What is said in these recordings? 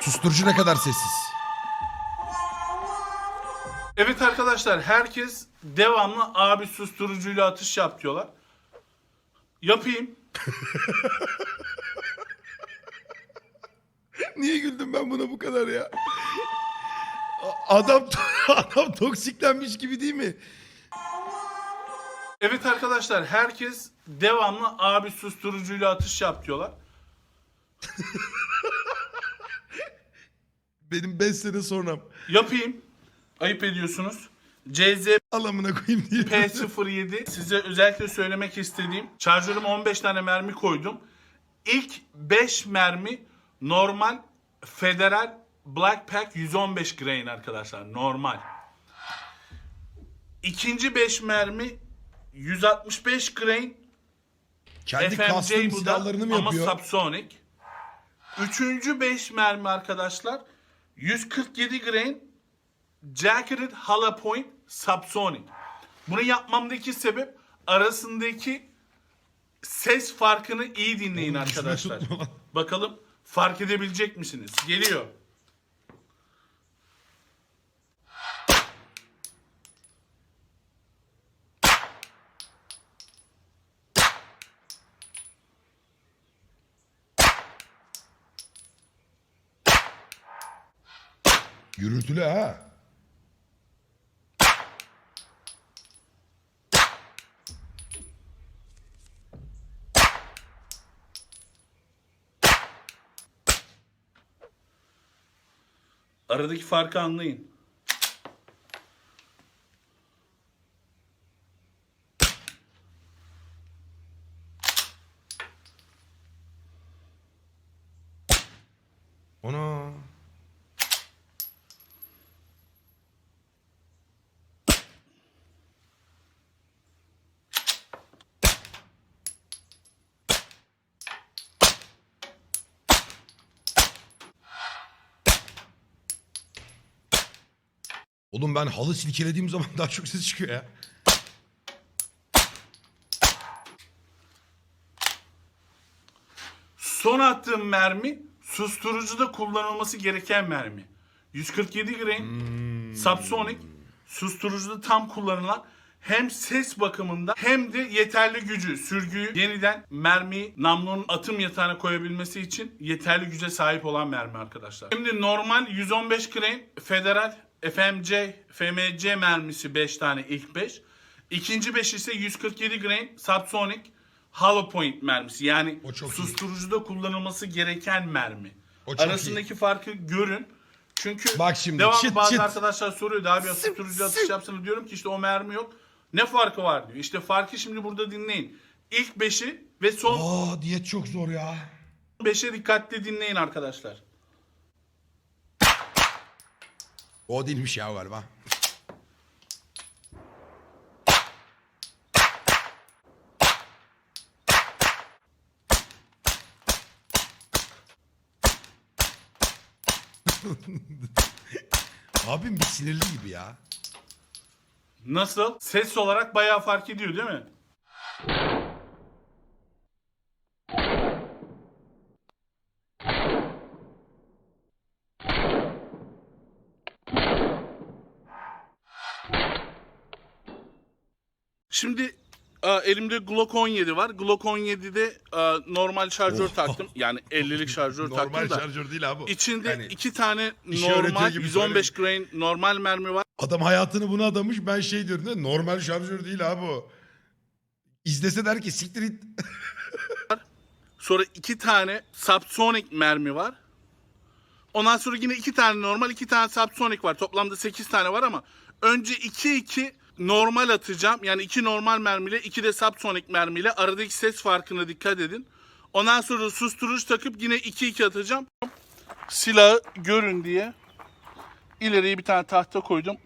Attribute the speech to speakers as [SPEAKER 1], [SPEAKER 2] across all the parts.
[SPEAKER 1] Susturucu ne kadar sessiz.
[SPEAKER 2] Evet arkadaşlar herkes devamlı abi susturucuyla atış yap diyorlar. Yapayım.
[SPEAKER 1] Niye güldüm ben buna bu kadar ya? Adam adam toksiklenmiş gibi değil mi?
[SPEAKER 2] Evet arkadaşlar herkes devamlı abi susturucuyla atış yap diyorlar.
[SPEAKER 1] Benim 5 sene sonram.
[SPEAKER 2] Yapayım. Ayıp ediyorsunuz. CZ
[SPEAKER 1] Alamına koyayım diye.
[SPEAKER 2] P07 size özellikle söylemek istediğim şarjörüme 15 tane mermi koydum. İlk 5 mermi normal Federal Black Pack 115 grain arkadaşlar normal. İkinci 5 mermi 165 grain
[SPEAKER 1] Kendi
[SPEAKER 2] FMJ
[SPEAKER 1] custom
[SPEAKER 2] bu da
[SPEAKER 1] silahlarını mı
[SPEAKER 2] ama
[SPEAKER 1] yapıyor?
[SPEAKER 2] subsonic. Üçüncü 5 mermi arkadaşlar 147 grain Jacketed Hollow Point Subsonic. Bunu yapmamdaki sebep arasındaki ses farkını iyi dinleyin arkadaşlar. Bakalım fark edebilecek misiniz? Geliyor.
[SPEAKER 1] Gürültülü ha.
[SPEAKER 2] Aradaki farkı anlayın.
[SPEAKER 1] Ona. Oğlum ben halı silkelediğim zaman daha çok ses çıkıyor ya.
[SPEAKER 2] Son attığım mermi susturucuda kullanılması gereken mermi. 147 grain subsonic susturucuda tam kullanılan hem ses bakımında hem de yeterli gücü, sürgüyü yeniden mermiyi namlunun atım yatağına koyabilmesi için yeterli güce sahip olan mermi arkadaşlar. Şimdi normal 115 grain federal FMC, FMC mermisi 5 tane ilk 5. İkinci 5 ise 147 grain subsonic hollow point mermisi. Yani
[SPEAKER 1] çok iyi.
[SPEAKER 2] susturucuda kullanılması gereken mermi. Arasındaki farkı görün. Çünkü
[SPEAKER 1] Bak şimdi,
[SPEAKER 2] devamlı
[SPEAKER 1] çıt
[SPEAKER 2] bazı
[SPEAKER 1] çıt.
[SPEAKER 2] arkadaşlar soruyordu abi ya susturucu atış yapsana diyorum ki işte o mermi yok. Ne farkı var diyor. İşte farkı şimdi burada dinleyin. İlk 5'i ve son
[SPEAKER 1] Aa diyet çok zor ya.
[SPEAKER 2] 5'e dikkatli dinleyin arkadaşlar.
[SPEAKER 1] O değilmiş ya galiba. Abim bir sinirli gibi ya.
[SPEAKER 2] Nasıl? Ses olarak bayağı fark ediyor değil mi? Şimdi e, elimde Glock 17 var. Glock 17'de e, normal şarjör
[SPEAKER 1] Oh.
[SPEAKER 2] taktım. Yani 50'lik şarjör
[SPEAKER 1] Normal
[SPEAKER 2] taktım da.
[SPEAKER 1] şarjör değil abi.
[SPEAKER 2] İçinde
[SPEAKER 1] Yani
[SPEAKER 2] iki tane
[SPEAKER 1] işi öğretiyor
[SPEAKER 2] normal
[SPEAKER 1] gibi
[SPEAKER 2] 115 grain normal mermi var.
[SPEAKER 1] Adam hayatını buna adamış ben şey diyorum ne normal şarjör değil abi o. İzlese der ki siktir it.
[SPEAKER 2] Sonra iki tane subsonic mermi var. Ondan sonra yine iki tane normal, iki tane subsonic var. Toplamda 8 tane var ama önce 2 2 normal atacağım. Yani iki normal mermiyle, iki de subsonic mermiyle aradaki ses farkına dikkat edin. Ondan sonra susturucu takıp yine 2 2 atacağım. Silahı görün diye ileriye bir tane tahta koydum.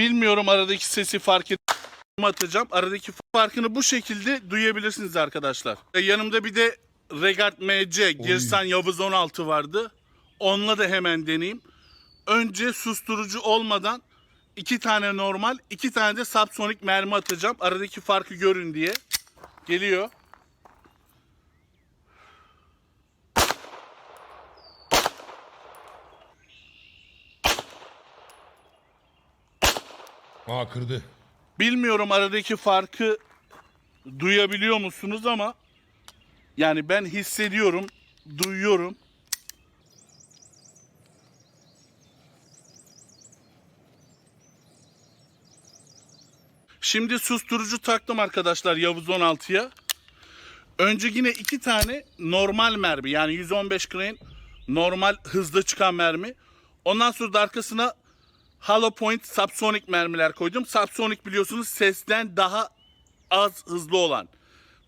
[SPEAKER 2] Bilmiyorum aradaki sesi fark et atacağım. Aradaki farkını bu şekilde duyabilirsiniz arkadaşlar. E, yanımda bir de Regard MC Girsan Yavuz 16 vardı. onunla da hemen deneyeyim. Önce susturucu olmadan iki tane normal, iki tane de subsonik mermi atacağım. Aradaki farkı görün diye. Geliyor.
[SPEAKER 1] Aa kırdı.
[SPEAKER 2] Bilmiyorum aradaki farkı duyabiliyor musunuz ama yani ben hissediyorum, duyuyorum. Şimdi susturucu taktım arkadaşlar Yavuz 16'ya. Önce yine iki tane normal mermi yani 115 grain normal hızlı çıkan mermi. Ondan sonra da arkasına Hollow Point Subsonic mermiler koydum. Subsonic biliyorsunuz sesten daha az hızlı olan.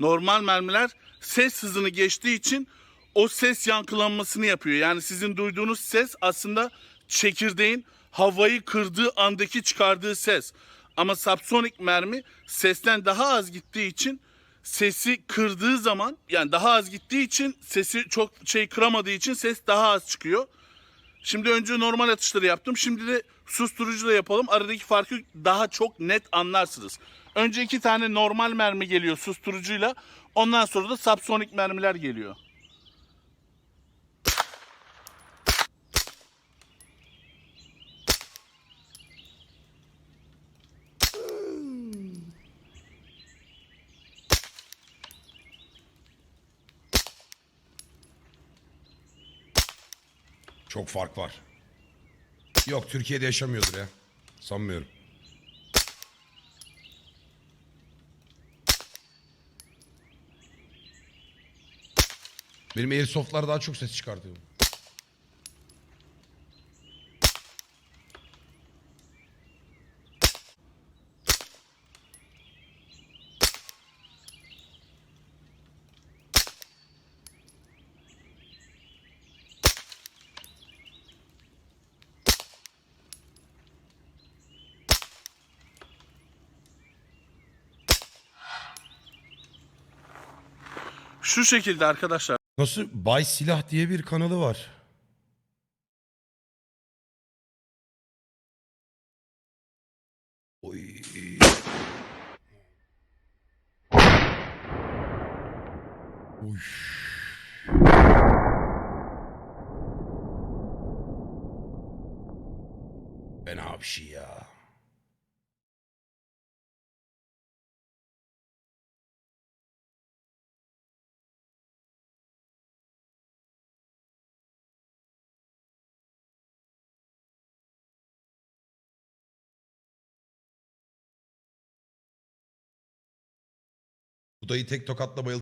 [SPEAKER 2] Normal mermiler ses hızını geçtiği için o ses yankılanmasını yapıyor. Yani sizin duyduğunuz ses aslında çekirdeğin havayı kırdığı andaki çıkardığı ses. Ama subsonic mermi sesten daha az gittiği için sesi kırdığı zaman yani daha az gittiği için sesi çok şey kıramadığı için ses daha az çıkıyor. Şimdi önce normal atışları yaptım. Şimdi de susturucu da yapalım. Aradaki farkı daha çok net anlarsınız. Önce iki tane normal mermi geliyor susturucuyla. Ondan sonra da subsonik mermiler geliyor.
[SPEAKER 1] Çok fark var. Yok Türkiye'de yaşamıyordur ya. Sanmıyorum. Benim Airsoft'lar daha çok ses çıkartıyor.
[SPEAKER 2] Şu şekilde arkadaşlar.
[SPEAKER 1] Nasıl? Bay Silah diye bir kanalı var. Oy. Oy. Fena bir şey. Bu dayı tek tokatla bayıldı.